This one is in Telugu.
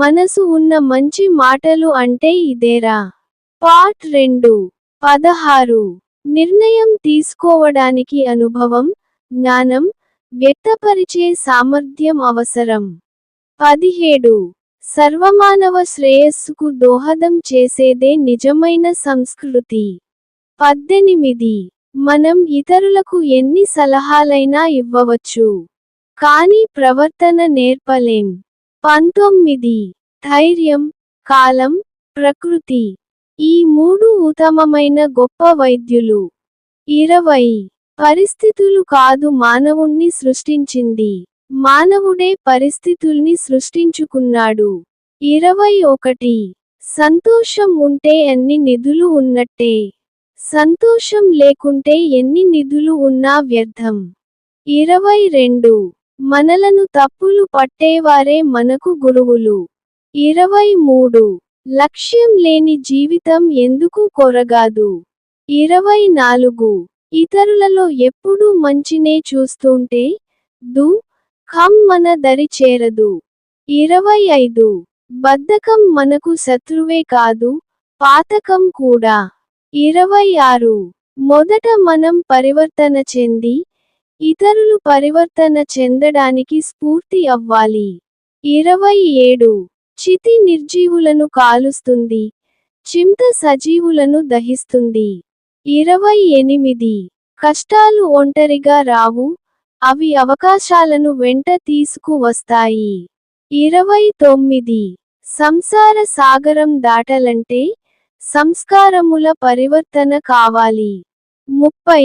మనసు ఉన్న మంచి మాటలు అంటే ఇదేరా. పార్ట్ రెండు. పదహారు. నిర్ణయం తీసుకోవడానికి అనుభవం జ్ఞానం వ్యక్తపరిచే సామర్థ్యం అవసరం. పదిహేడు. సర్వమానవ శ్రేయస్సుకు దోహదం చేసేదే నిజమైన సంస్కృతి. పద్దెనిమిది. మనం ఇతరులకు ఎన్ని సలహాలైనా ఇవ్వవచ్చు. కానీ ప్రవర్తన నేర్పలేం. పంతొమ్మిది. ధైర్యం కాలం ప్రకృతి. ఈ మూడు ఉత్తమమైన గొప్ప వైద్యులు. ఇరవై. పరిస్థితులు కాదు మానవుణ్ణి సృష్టించింది. మానవుడే పరిస్థితుల్ని సృష్టించుకున్నాడు. ఇరవై ఒకటి. సంతోషం ఉంటే ఎన్ని నిధులు ఉన్నట్టే. సంతోషం లేకుంటే ఎన్ని నిధులు ఉన్నా వ్యర్థం. ఇరవై రెండు. మనలను తప్పులు పట్టేవారే మనకు గురువులు. ఇరవై మూడు. లక్ష్యం లేని జీవితం ఎందుకు కొరగాదు? ఇరవై నాలుగు. ఇతరులలో ఎప్పుడూ మంచినే చూస్తుంటే దు ఖం మన దరి చేరదు. ఇరవై ఐదు. బద్ధకం మనకు శత్రువే కాదు పాతకం కూడా. ఇరవై ఆరు. మొదట మనం పరివర్తన చెంది ఇతరులు పరివర్తన చెందడానికి స్ఫూర్తి అవ్వాలి. ఇరవై ఏడు. చితి నిర్జీవులను కాలుస్తుంది. చింత సజీవులను దహిస్తుంది. ఇరవై ఎనిమిది. కష్టాలు ఒంటరిగా రావు. అవి అవకాశాలను వెంట తీసుకువస్తాయి. ఇరవై తొమ్మిది. సంసార సాగరం దాటలంటే సంస్కారముల పరివర్తన కావాలి. ముప్పై.